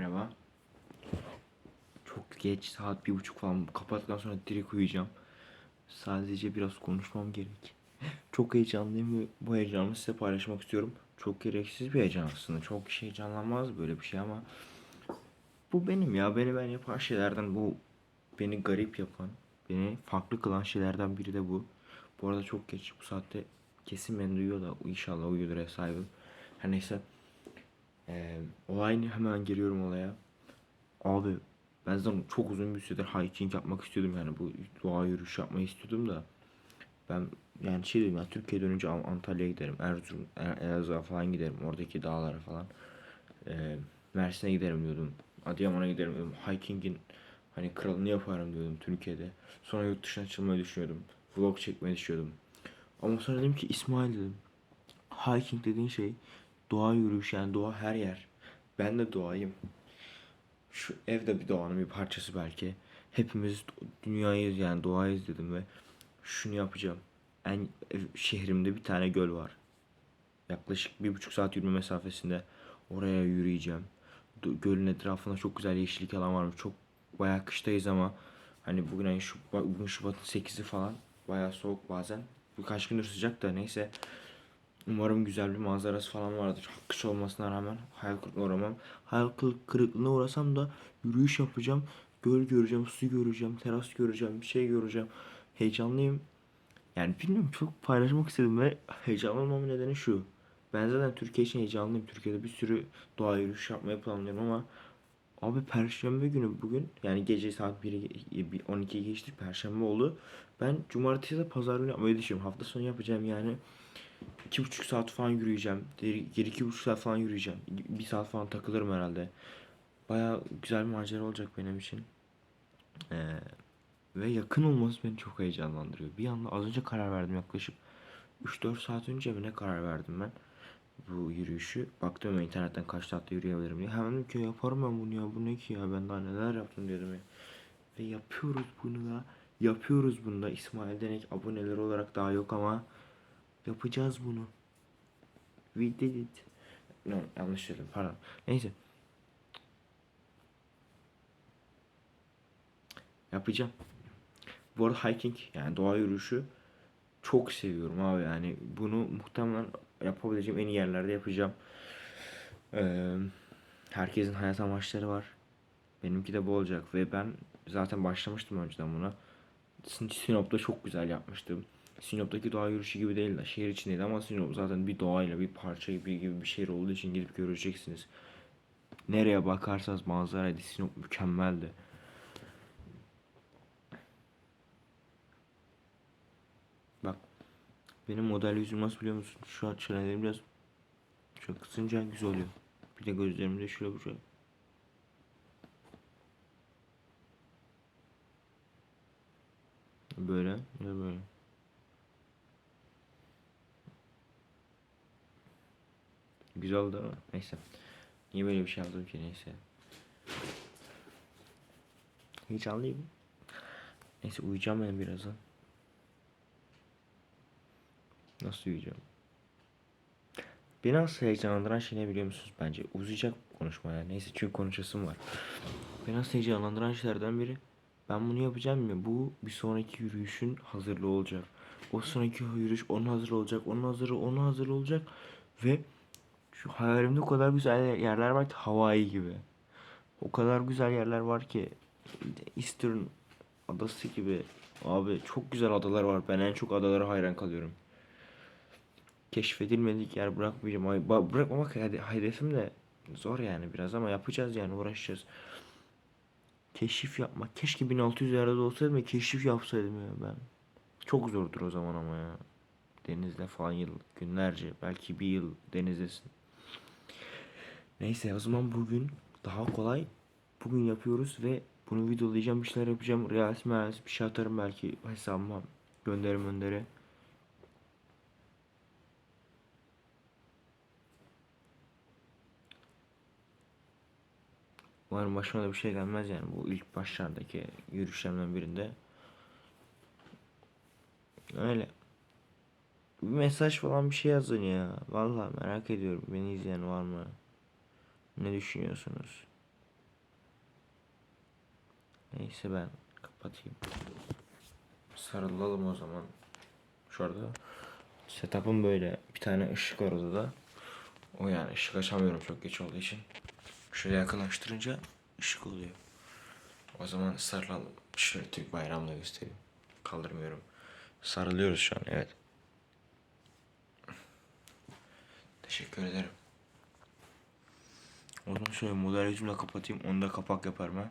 Merhaba. Çok geç saat bir buçuk falan kapattıktan sonra direkt uyuyacağım. Sadece biraz konuşmam gerek. Çok heyecanlıyım ve bu heyecanımı size paylaşmak istiyorum. Çok gereksiz bir heyecan aslında. Çok kişi heyecanlanmaz böyle bir şey ama bu benim ya. Beni ben yapan şeylerden bu beni garip yapan, beni farklı kılan şeylerden biri de bu. Bu arada çok geç. Bu saatte kesin beni duyuyor da inşallah uyuyordur ev sahibim. Her neyse. Ee, olay hemen giriyorum olaya. Abi ben zaten çok uzun bir süredir hiking yapmak istiyordum. Yani bu doğa yürüyüş yapmayı istiyordum da. Ben yani şey dedim ya Türkiye'ye dönünce An- Antalya'ya giderim Erzurum Er- Elazığ'a falan giderim oradaki dağlara falan. Ee, Mersin'e giderim diyordum Adıyaman'a giderim diyordum. Hikingin hani kralını yaparım diyordum Türkiye'de. Sonra yurt dışına açılmayı düşünüyordum vlog çekmeyi düşünüyordum. Ama sonra dedim ki İsmail dedim hiking dediğin şey doğa yürüyüş yani doğa her yer ben de doğayım şu ev de bir doğanın bir parçası belki. Hepimiz dünyayız yani doğayız dedim ve şunu yapacağım. En şehrimde bir tane göl var. Yaklaşık bir buçuk saat yürüme mesafesinde oraya yürüyeceğim. Gölün etrafında çok güzel yeşillik alan varmış. Çok bayağı kıştayız ama hani bugün ayın Şubat, bugün Şubat'ın 8'i falan. Bayağı soğuk bazen. Birkaç gündür sıcak da neyse. Umarım güzel bir manzarası falan vardır. Kış olmasına rağmen hayal kırıklığına uğramam. Hayal kır- kırıklığına uğrasam da yürüyüş yapacağım. Göl göreceğim, su göreceğim, teras göreceğim, bir şey göreceğim. Heyecanlıyım. Yani bilmiyorum çok paylaşmak istedim ve heyecanlı olmamın nedeni şu. Ben zaten Türkiye için heyecanlıyım. Türkiye'de bir sürü doğa yürüyüş yapmayı planlıyorum ama Abi Perşembe günü bugün yani gece saat 1'i 12'yi geçtik Perşembe oldu. Ben cumartesi de pazar günü yapmayı düşünüyorum. Hafta sonu yapacağım yani iki buçuk saat falan yürüyeceğim. Geri iki buçuk saat falan yürüyeceğim. Bir saat falan takılırım herhalde. Baya güzel bir macera olacak benim için. Ee, ve yakın olması beni çok heyecanlandırıyor. Bir anda az önce karar verdim yaklaşık 3-4 saat önce mi ne karar verdim ben bu yürüyüşü. Baktım ya internetten kaç saatte yürüyebilirim diye. Hemen dedim ki yaparım ben bunu ya bu ne ki ya ben daha neler yaptım diyordum ya. Ve yapıyoruz bunu da. Yapıyoruz bunu da. İsmail Denek aboneleri olarak daha yok ama yapacağız bunu. We did it. No, yanlış söyledim pardon. Neyse. Yapacağım. Bu arada hiking yani doğa yürüyüşü çok seviyorum abi yani bunu muhtemelen yapabileceğim en iyi yerlerde yapacağım. Ee, herkesin hayat amaçları var. Benimki de bu olacak ve ben zaten başlamıştım önceden buna. Sin- Sinop'ta çok güzel yapmıştım. Sinop'taki doğa yürüyüşü gibi değil de şehir içindeydi ama Sinop zaten bir doğayla bir parça gibi, gibi bir şehir olduğu için gidip göreceksiniz. Nereye bakarsanız manzaraydı Sinop mükemmeldi. Bak benim model yüzüm nasıl biliyor musun? Şu an çenelerim biraz şöyle kısınca güzel oluyor. Bir de gözlerimde şöyle bir. Böyle ve böyle. Güzel oldu ama neyse. Niye böyle bir şey yaptım ki neyse. Heyecanlıyım. Neyse uyuyacağım ben birazdan. Nasıl uyuyacağım? Beni asıl heyecanlandıran şey ne biliyor musunuz bence? Uzayacak konuşma ya. Neyse çünkü konuşasım var. Beni asıl heyecanlandıran şeylerden biri. Ben bunu yapacağım ya. Bu bir sonraki yürüyüşün hazırlığı olacak. O sonraki yürüyüş onun hazır olacak. Onun hazırı onun hazır olacak. Ve şu hayalimde o kadar güzel yerler var ki Hawaii gibi. O kadar güzel yerler var ki Eastern adası gibi. Abi çok güzel adalar var. Ben en çok adalara hayran kalıyorum keşfedilmedik yer bırakmayacağım. Ay, ba- Bırakmamak hede- hedefim de zor yani biraz ama yapacağız yani uğraşacağız. Keşif yapmak. Keşke 1600 yerde olsaydım ve keşif yapsaydım ya ben. Çok zordur o zaman ama ya. Denizde falan yıl, günlerce, belki bir yıl denizdesin. Neyse o zaman bugün daha kolay. Bugün yapıyoruz ve bunu videolayacağım, bir şeyler yapacağım. Reels, meals, bir şey atarım belki hesabıma. Gönderim gönderi. Umarım başıma da bir şey gelmez yani bu ilk başlardaki yürüyüşlerimden birinde. Öyle. Bir mesaj falan bir şey yazın ya. Vallahi merak ediyorum beni izleyen var mı? Ne düşünüyorsunuz? Neyse ben kapatayım. Sarılalım o zaman. Şurada. Setup'ım böyle. Bir tane ışık var odada. O yani ışık açamıyorum çok geç olduğu için. Şöyle yakınlaştırınca ışık oluyor. O zaman sarılalım. Şöyle Türk bayrağımı da göstereyim. Kaldırmıyorum. Sarılıyoruz şu an evet. Teşekkür ederim. O zaman şöyle model yüzümle kapatayım. Onu da kapak yaparım ha.